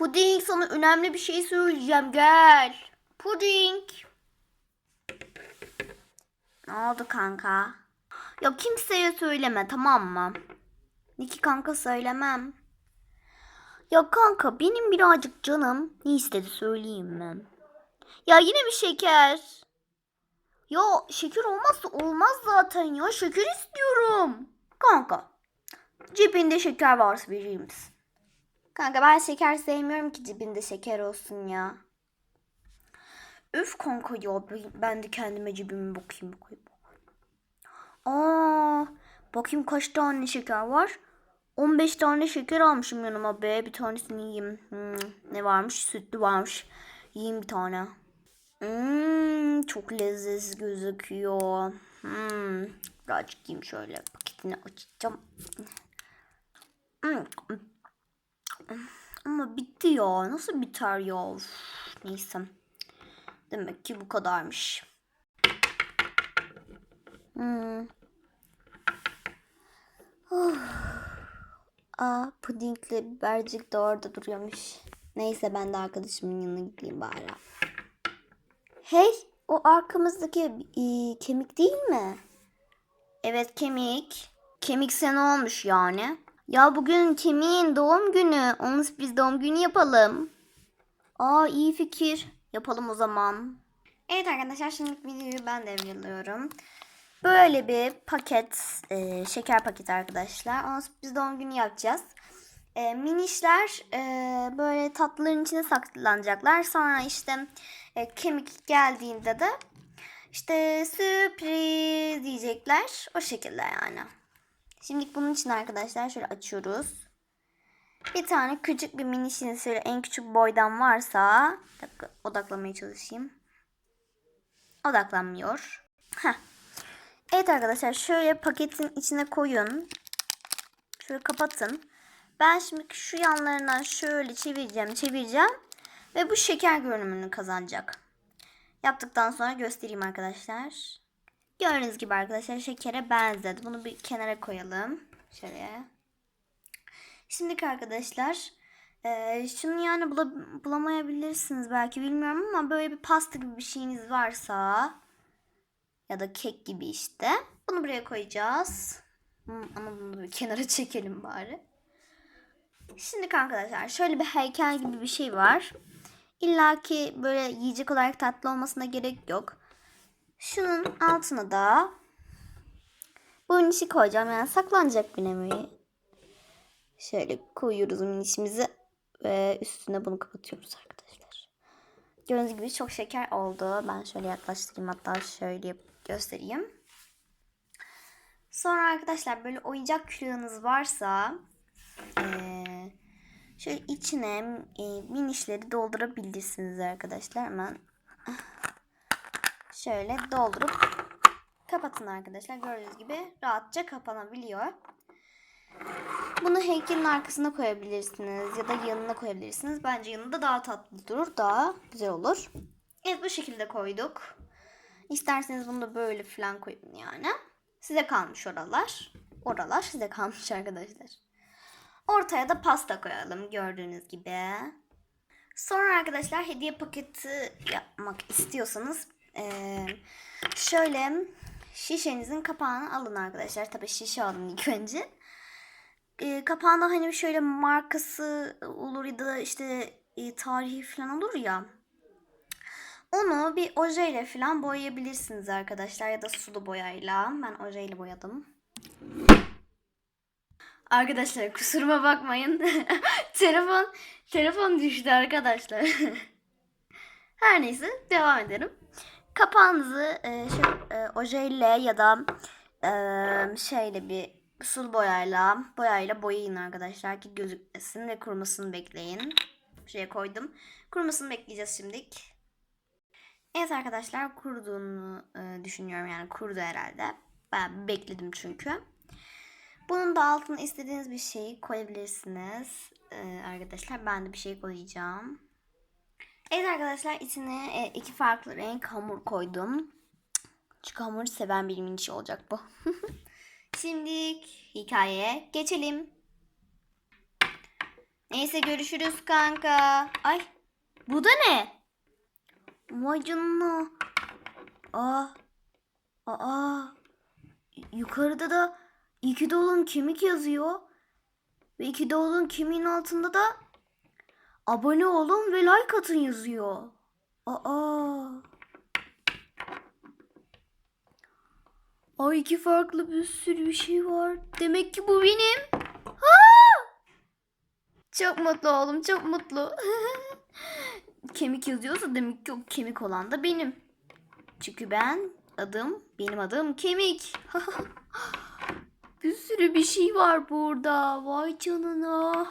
Puding sana önemli bir şey söyleyeceğim gel. Puding. Ne oldu kanka? Ya kimseye söyleme tamam mı? Niki kanka söylemem. Ya kanka benim birazcık canım ne istedi söyleyeyim mi? Ya yine bir şeker. Ya şeker olmazsa olmaz zaten ya. Şeker istiyorum. Kanka. Cebinde şeker varsa verir misin? Kanka ben şeker sevmiyorum ki cebinde şeker olsun ya. Üf kanka ya ben de kendime cebime bakayım bakayım. Aa, bakayım kaç tane şeker var. 15 tane şeker almışım yanıma be. Bir tanesini yiyeyim. Hmm, ne varmış? Sütlü varmış. Yiyeyim bir tane. Hmm, çok lezzetli gözüküyor. Hmm, birazcık yiyeyim şöyle. Paketini açacağım. Hmm. Ama bitti ya. Nasıl biter ya? Uf, neyse. Demek ki bu kadarmış. Hmm. Uf. Aa, pudingle bibercik de orada duruyormuş. Neyse ben de arkadaşımın yanına gideyim bari. Hey, o arkamızdaki e, kemik değil mi? Evet kemik. Kemik sen olmuş yani. Ya bugün kemiğin doğum günü. Onun biz doğum günü yapalım. Aa iyi fikir. Yapalım o zaman. Evet arkadaşlar şimdi videoyu ben devriliyorum. Böyle bir paket, e, şeker paketi arkadaşlar. Ona biz doğum günü yapacağız. E, minişler e, böyle tatlıların içine saklanacaklar. Sonra işte e, kemik geldiğinde de işte sürpriz diyecekler. O şekilde yani. Şimdi bunun için arkadaşlar şöyle açıyoruz. Bir tane küçük bir minişin şöyle en küçük boydan varsa dakika, odaklamaya çalışayım. Odaklanmıyor. Heh. Evet arkadaşlar şöyle paketin içine koyun. Şöyle kapatın. Ben şimdi şu yanlarından şöyle çevireceğim çevireceğim. Ve bu şeker görünümünü kazanacak. Yaptıktan sonra göstereyim arkadaşlar. Gördüğünüz gibi arkadaşlar şekere benzedi. Bunu bir kenara koyalım. Şöyle. Şimdiki arkadaşlar e, şunu yani bula- bulamayabilirsiniz belki bilmiyorum ama böyle bir pasta gibi bir şeyiniz varsa ya da kek gibi işte. Bunu buraya koyacağız. Ama bunu bir kenara çekelim bari. Şimdi arkadaşlar şöyle bir heykel gibi bir şey var. İlla ki böyle yiyecek olarak tatlı olmasına gerek yok. Şunun altına da bunun işi koyacağım. Yani saklanacak bir nevi. Şöyle koyuyoruz minişimizi ve üstüne bunu kapatıyoruz arkadaşlar. Gördüğünüz gibi çok şeker oldu. Ben şöyle yaklaştırayım hatta şöyle göstereyim. Sonra arkadaşlar böyle oyuncak külahınız varsa şöyle içine minişleri doldurabilirsiniz arkadaşlar. Hemen şöyle doldurup kapatın arkadaşlar. Gördüğünüz gibi rahatça kapanabiliyor. Bunu heykelin arkasına koyabilirsiniz ya da yanına koyabilirsiniz. Bence yanında daha tatlı durur, daha güzel olur. Evet bu şekilde koyduk. İsterseniz bunu da böyle falan koyun yani. Size kalmış oralar. Oralar size kalmış arkadaşlar. Ortaya da pasta koyalım gördüğünüz gibi. Sonra arkadaşlar hediye paketi yapmak istiyorsanız şöyle şişenizin kapağını alın arkadaşlar. Tabii şişe alın ilk önce. Eee kapağında hani şöyle markası olur ya da işte e, tarihi falan olur ya. Onu bir ojeyle falan boyayabilirsiniz arkadaşlar ya da sulu boyayla. Ben ojeyle boyadım. Arkadaşlar kusuruma bakmayın. telefon telefon düştü arkadaşlar. Her neyse devam edelim. Kapağınızı e, şu, e, ojeyle ya da e, şeyle bir sulu boyayla boyayla boyayın arkadaşlar ki gözükmesin ve kurumasını bekleyin. Şuraya koydum. Kurumasını bekleyeceğiz şimdilik. Evet arkadaşlar kuruduğunu e, düşünüyorum yani kurudu herhalde. Ben bekledim çünkü. Bunun da altına istediğiniz bir şeyi koyabilirsiniz. Ee, arkadaşlar ben de bir şey koyacağım. Evet arkadaşlar içine e, iki farklı renk hamur koydum. Çünkü hamuru seven birimin işi olacak bu. Şimdi hikayeye geçelim. Neyse görüşürüz kanka. Ay bu da ne? Vay canına. Aa. Aa. Yukarıda da iki dolun kemik yazıyor. Ve iki dolun kemiğin altında da abone olun ve like atın yazıyor. Aa. Ay iki farklı bir sürü bir şey var. Demek ki bu benim. Ha! Çok mutlu oğlum, çok mutlu. kemik yazıyorsa demek ki o kemik olan da benim. Çünkü ben adım, benim adım kemik. bir sürü bir şey var burada. Vay canına.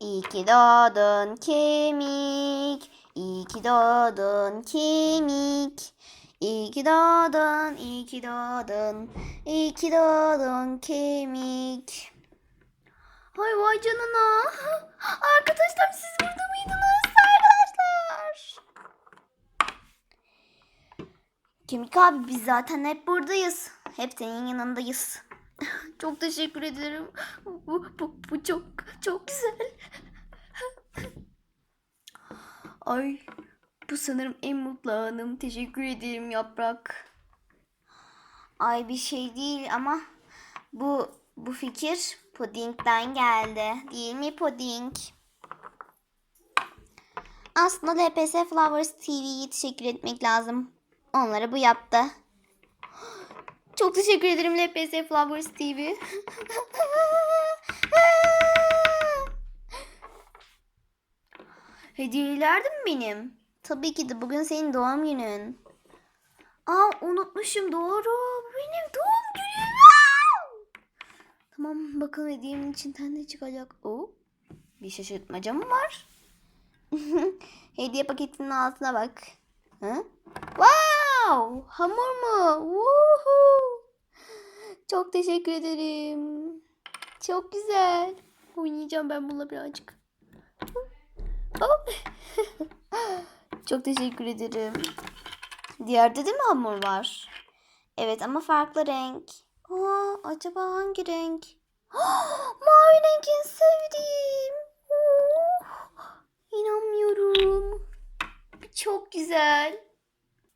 İyi ki doğdun kemik. İyi ki doğdun kemik. İyi ki doğdun, iyi ki doğdun. İyi ki doğdun kemik. Ay vay canına. Arkadaşlar siz burada mıydınız arkadaşlar? Kemik abi biz zaten hep buradayız. Hep senin yanındayız. Çok teşekkür ederim. Bu, bu, bu çok çok güzel. Ay bu sanırım en mutlu anım. Teşekkür ederim yaprak. Ay bir şey değil ama bu bu fikir Puding'den geldi. Değil mi Puding? Aslında LPS Flowers TV'ye teşekkür etmek lazım. Onlara bu yaptı. Çok teşekkür ederim LPS Flowers TV. Hediyeler de mi benim? Tabii ki de bugün senin doğum günün. Aa unutmuşum doğru. Benim doğum günüm. Tamam bakalım hediyemin içinden ne çıkacak. Oo, bir şaşırtmaca mı var? Hediye paketinin altına bak. Hı? Wow! Hamur mu? Woohoo! Çok teşekkür ederim. Çok güzel. Oynayacağım ben bununla birazcık. Çok teşekkür ederim. Diğerde de mi hamur var? Evet ama farklı renk. Aa, acaba hangi renk? Mavi renk en sevdiğim. Oh. Çok güzel.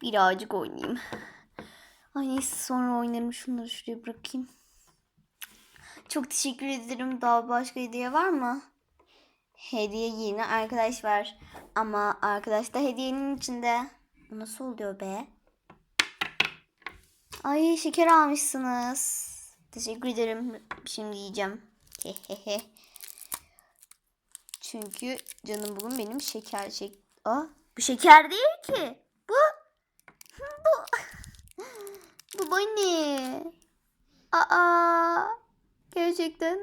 Birazcık oynayayım. Ay neyse sonra oynarım. Şunları şuraya bırakayım. Çok teşekkür ederim. Daha başka hediye var mı? Hediye yine arkadaş var. Ama arkadaş da hediyenin içinde. Nasıl oluyor be? Ay şeker almışsınız. Teşekkür ederim. Şimdi yiyeceğim. Hehehe. Çünkü canım bugün benim şeker şek... Aa, bu şeker değil ki. Bu... Bu... Bu ne? Aa, gerçekten.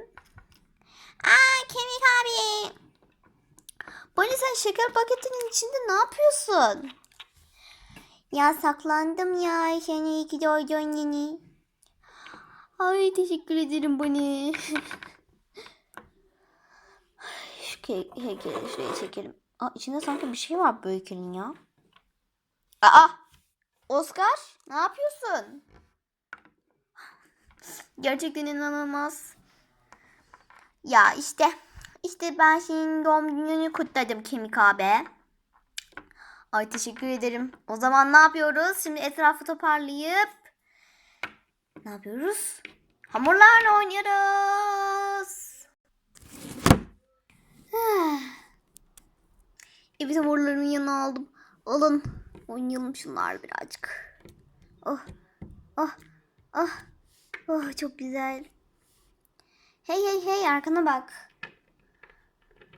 Aa, kemik abi. Bonnie sen şeker paketinin içinde ne yapıyorsun? Ya saklandım ya seni iyi ki doğdun yeni. Ay teşekkür ederim Bonnie. Şu ke- heykeli şuraya çekelim. Aa, içinde sanki bir şey var bu heykelin ya. Aa! Oscar ne yapıyorsun? Gerçekten inanılmaz. Ya işte. işte ben senin doğum gününü kutladım Kemik abi. Ay teşekkür ederim. O zaman ne yapıyoruz? Şimdi etrafı toparlayıp ne yapıyoruz? Hamurlarla oynuyoruz. evet hamurlarımı yanına aldım. Alın. Oynayalım şunlar birazcık. Oh. Oh. Oh. Oh çok güzel. Hey hey hey arkana bak.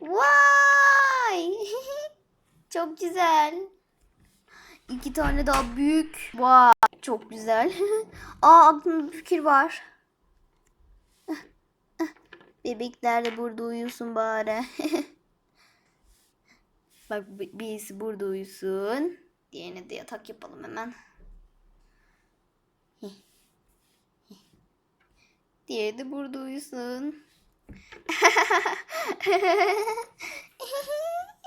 Vay! çok güzel. İki tane daha büyük. Vay çok güzel. Aa aklımda bir fikir var. Bebekler de burada uyusun bari. Bak bi- birisi burada uyusun. Diğerine de yatak yapalım hemen. Diğeri de burada uyusun.